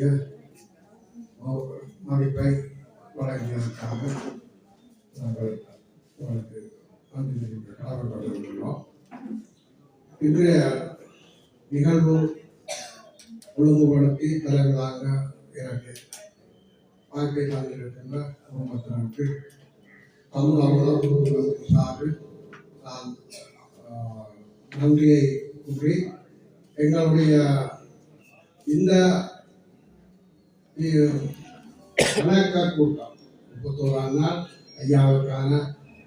வேண்டிய மதிப்பை வழங்கியதற்காக நாங்கள் உங்களுக்கு நன்றி தெரிவிக்க கடமைப்பட்டிருக்கிறோம் இன்றைய நிகழ்வு ஒழுங்குபடுத்தி தலைவராக எனக்கு வாழ்க்கை தந்திருக்கின்ற குடும்பத்தினருக்கு தமிழ் அமுதம் சார்பில் நான் நன்றியை கூறி எங்களுடைய இந்த இ- வணக்க கூட்டம். முப்பத்தோராம் நாள் ஐயாவுக்கான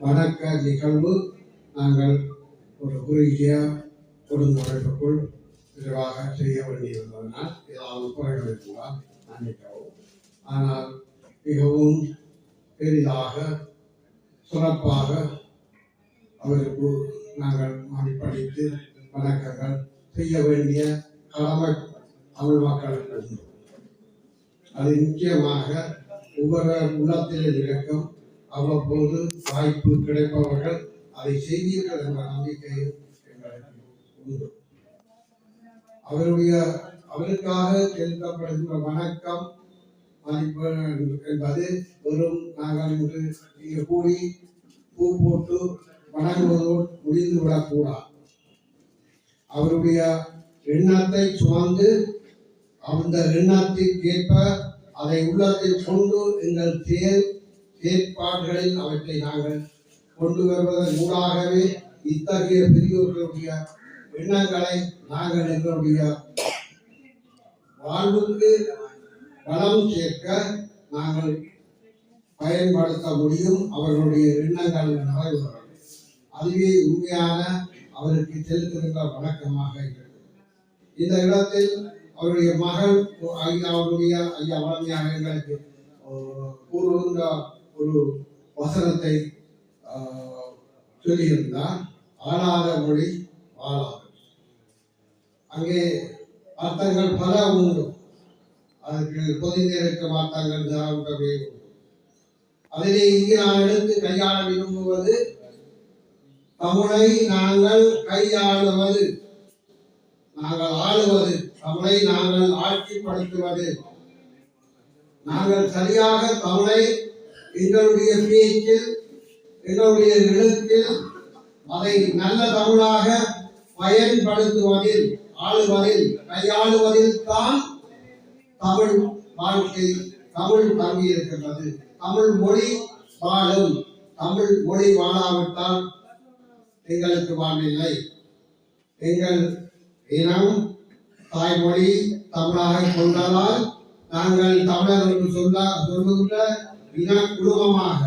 வணக்க நிகழ்வு. நாங்கள் ஒரு குறுகிய கொடுங்குழைப்புக்குள் விரைவாக செய்ய வேண்டியிருந்ததனால் ஏதாவது குறைகள் இருந்தால் மன்னிக்கவும் ஆனால் மிகவும் பெரிதாக சிறப்பாக அவருக்கு நாங்கள் மதிப்பளித்து வணக்கங்கள் செய்ய வேண்டிய கடமை தமிழ் மக்களுக்கு அது முக்கியமாக ஒவ்வொரு உள்ளத்தில் இருக்கும் அவ்வப்போது வாய்ப்பு கிடைப்பவர்கள் அதை செய்வீர்கள் என்ற நம்பிக்கையும் எங்களுக்கு உண்டு. அவருடைய அவருக்காக செலுத்தப்படுகின்ற வணக்கம் மதிப்பு என்பது வெறும் நாங்கள் இன்று இங்கு கூடி பூ போட்டு வணங்குவதோடு முடிந்து விடக்கூடாது அவருடைய எண்ணத்தை சுமந்து அந்த எண்ணத்திற்கேற்ப அதை உள்ளத்தில் கொண்டு எங்கள் தேர் ஏற்பாடுகளில் அவற்றை நாங்கள் கொண்டு வருவதன் ஊடாகவே இத்தகைய பெரியோர்களுடைய எண்ணங்களை நாங்கள் எங்களுடைய வாழ்வுக்கு பலம் சேர்க்க நாங்கள் பயன்படுத்த முடியும். அவர்களுடைய எண்ணங்கள் நிறைவேறும். அதுவே உண்மையான அவருக்கு செலுத்துகின்ற வணக்கமாக இருக்கிறது. இந்த இடத்தில் அவருடைய மகள் ஐயா அவருடைய ஐயா வளமையாக எங்களுக்கு கூறுகின்ற ஒரு வசனத்தை சொல்லியிருந்தார். ஆளாத மொழி வாழாது அங்கே அர்த்தங்கள் பல உண்டு. அதற்கு பொதிந்திருக்கும் அர்த்தங்கள் தாராளமே உண்டு. அதிலே இங்கு நான் எடுத்து கையாள விரும்புவது தமிழை நாங்கள் கையாளுவது நாங்கள் ஆளுவது. தமிழை நாங்கள் ஆட்சிப்படுத்துவது. நாங்கள் சரியாக தமிழை எங்களுடைய பேச்சில் எங்களுடைய எழுத்தில் அதை நல்ல தமிழாக பயன்படுத்துவதில் ஆளுவதில் கையாளுவதில் தான் தமிழ் வாழ்க்கை தமிழ் தங்கி இருக்கின்றது தமிழ் மொழி வாழும். தமிழ் மொழி வாழாவிட்டால் எங்களுக்கு வாழ்வில்லை. எங்கள் இனம் தாய்மொழி தமிழாக கொண்டதால் நாங்கள் தமிழர் என்று சொல்ல சொல்லுகின்ற இன குடும்பமாக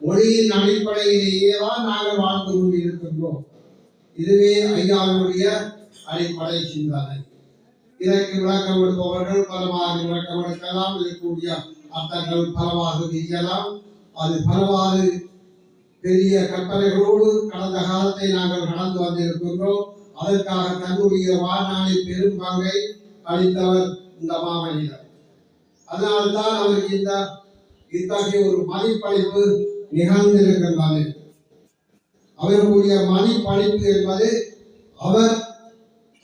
மொழியின் அடிப்படையிலேயே தான் நாங்கள் வாழ்ந்து கொண்டிருக்கின்றோம். இதுவே ஐயாவுடைய அடிப்படை சிந்தனை. இதற்கு விளக்கம் எடுப்பவர்கள் பலவாறு விளக்கம் எடுக்கலாம். இருக்கக்கூடிய அர்த்தங்கள் பலவாக விரியலாம் அது பலவாறு பெரிய கற்பனைகளோடு கடந்த காலத்தை நாங்கள் நடந்து வந்திருக்கின்றோம். அதற்காக தன்னுடைய வாழ்நாளில் பெரும் பங்கை அளித்தவர் இந்த மாமனிதர். அதனால்தான் அவருக்கு இந்த இத்தகைய ஒரு மதிப்பளிப்பு நிகழ்ந்திருக்கின்றது. அவருடைய மதிப்பளிப்பு என்பது அவர்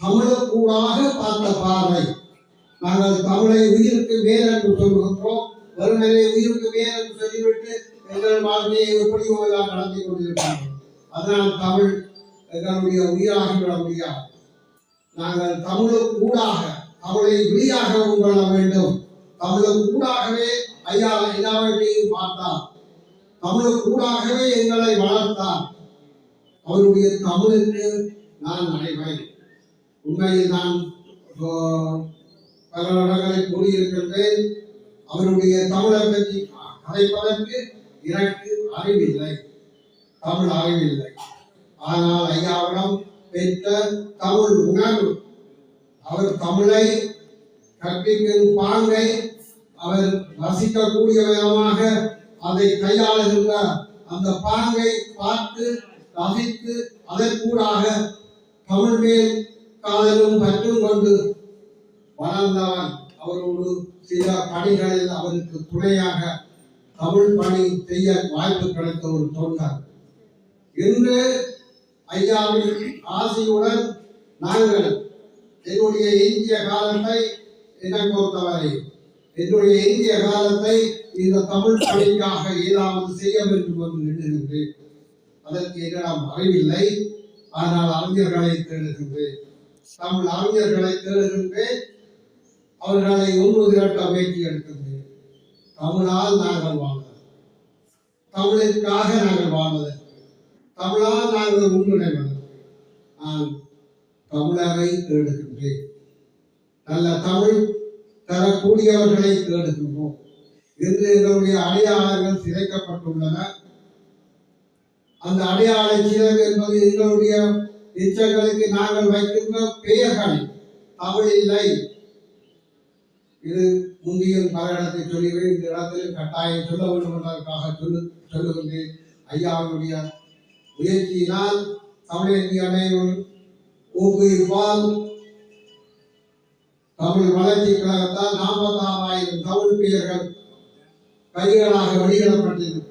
தமிழுக்கூடாக பார்த்த பார்வை. நாங்கள் தமிழை உயிருக்கு மேல் என்று சொல்கின்றோம் வெறுமனே உயிருக்கு மேல் என்று சொல்லிவிட்டு எங்கள் வாழ்க்கையை எப்படியோ எல்லாம் நடத்தி கொண்டிருக்கிறார்கள். அதனால் தமிழ் எங்களுடைய உயிராகிவிட முடியாது நாங்கள் தமிழுக்கு ஊடாக தமிழை வெளியாக கொள்ள வேண்டும். தமிழுக்கு ஊடாகவே ஐயா எல்லாவற்றையும் பார்த்தார். தமிழுக்கு ஊடாகவே எங்களை வளர்த்தார். அவருடைய தமிழுக்கு நான் அடைவேன் உண்மையில் நான் பல இடங்களில் கூறியிருக்கின்றேன். அவருடைய தமிழை பற்றி கதைப்பதற்கு எனக்கு அறிவில்லை. தமிழ் அறிவில்லை. ஆனால் ஐயாவிடம் பெற்ற தமிழ் உணர்வு அவர் தமிழை கற்பிக்கும் பாங்கை அவர் ரசிக்கக்கூடிய விதமாக அதை கையாளுகின்ற அந்த பாங்கை பார்த்து ரசித்து அதற்கூடாக தமிழ் மேல் காதலும் பற்றும் கொண்டு வளர்ந்தவன் அவரோடு சில பணிகளில் அவருக்கு துணையாக தமிழ் பணி செய்ய வாய்ப்பு கிடைத்த ஒரு தொண்டர். இன்று ஐயாவின் ஆசையுடன் நாங்கள் என்னுடைய இந்திய காலத்தை என்னை பொறுத்தவரை என்னுடைய இந்திய காலத்தை இந்த தமிழ் பணிக்காக ஏதாவது செய்ய வேண்டும் என்று எண்ணுகின்றேன் அதற்கு என்னிடம் அறிவில்லை. ஆனால் அறிஞர்களை தேடுகின்றேன். தமிழ் அறிஞர்களை தேடுகின்றேன். அவர்களை ஒன்று திரட்ட முயற்சி எடுக்கின்றேன். தமிழால் நாங்கள் வாழ்ந்தது தமிழுக்காக நாங்கள் வாழ்ந்தது தமிழால் நாங்கள் ஒன்றிணைவதற்கு நான் தமிழரை தேடுகின்றேன். நல்ல தமிழ் தரக்கூடியவர்களை தேடுகின்றோம். இன்று எங்களுடைய அடையாளங்கள் சிதைக்கப்பட்டுள்ளன. அந்த அடையாள சிறகு என்பது எங்களுடைய எச்சங்களுக்கு நாங்கள் வைக்கின்ற பெயர்கள். தமிழ் இல்லை. இது முந்தியும் பல இடத்தை சொல்லுகிறேன் இந்த இடத்தில் கட்டாயம் சொல்ல வேண்டும் என்பதற்காக சொல்லு சொல்லுகின்றேன். ஐயாவுடைய முயற்சியினால் தமிழ் அனைவரும் ஊக்குவிப்பால் தமிழ் வளர்ச்சி கழகத்தால் நாற்பத்தாறாயிரம் தமிழ் பெயர்கள் கைகளாக வெளியிடப்பட்டிருக்கு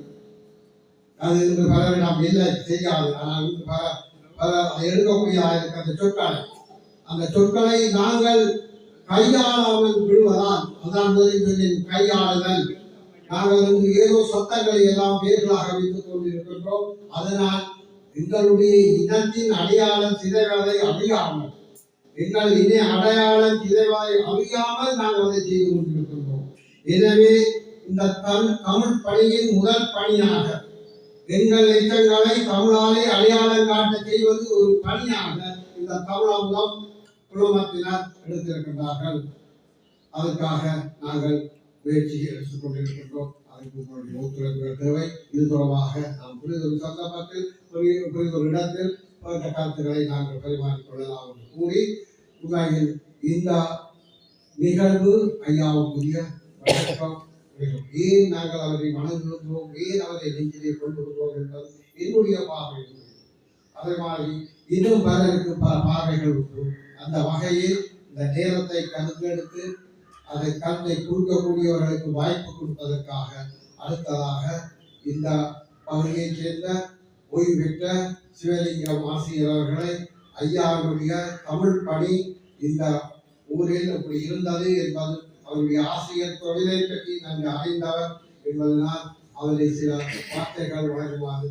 அது இன்று பலரிடம் இல்லை செய்யாது. ஆனால் இன்று பல பல அதை இருக்க அந்த சொற்களை அந்த சொற்களை நாங்கள் கையாளாமல் விடுவதால் அதான் முதலில் சொன்னேன் கையாளுதல். நாங்கள் இன்று ஏதோ சொத்தங்களை எல்லாம் பேர்களாக வைத்துக் கொண்டிருக்கின்றோம். அதனால் எங்களுடைய இனத்தின் அடையாளம் சிதைவதை அறியாமல் எங்கள் இன அடையாளம் சிதைவதை அறியாமல் நாங்கள் அதை செய்து கொண்டிருக்கின்றோம். எனவே இந்த தமிழ் தமிழ் பணியின் முதல் பணியாக எங்கள் எச்சங்களை தமிழாலே அடையாளம் காட்ட செய்வது ஒரு பணியாக இந்த தமிழகம் குழுமத்தினர் எடுத்திருக்கின்றார்கள். அதுக்காக நாங்கள் முயற்சி எடுத்துக் கொண்டிருக்கின்றோம் அதுக்கு உங்களுடைய ஒத்துழைப்பு தேவை. இது தொடர்பாக நாம் புரிதொரு சந்தர்ப்பத்தில் புரிய- புரிதொரு இடத்தில் இந்த கருத்துக்களை நாங்கள் பரிமாறிக்கொள்ளலாம் என்று கூறி உண்மையில் இந்த நிகழ்வு ஐயாவுக்குரிய வணக்கம். ஏன் நாங்கள் அவரை வணங்குகின்றோம் ஏன் அவரை நெஞ்சிலே கொள்ளுகின்றோம் என்பது என்னுடைய பார்வை. அதே மாதிரி இன்னும் பலருக்கு பல பார்வைகள் உண்டு. அந்த வகையில் இந்த நேரத்தை கருத்தெடுத்து அதை கருத்தை கொடுக்கக்கூடியவர்களுக்கு வாய்ப்பு கொடுப்பதற்காக அடுத்ததாக இந்த பகுதியைச் சேர்ந்த ஓய்வு பெற்ற சிவலிங்கம் ஆசிரியர் அவர்களை ஐயாவுடைய தமிழ் பணி இந்த ஊரில் அப்படி இருந்தது என்பது அவருடைய ஆசிரியர் தொழிலை பற்றி நன்கு அறிந்தவர் என்பதனால் அவரை சில வார்த்தைகள் வழங்குமாறு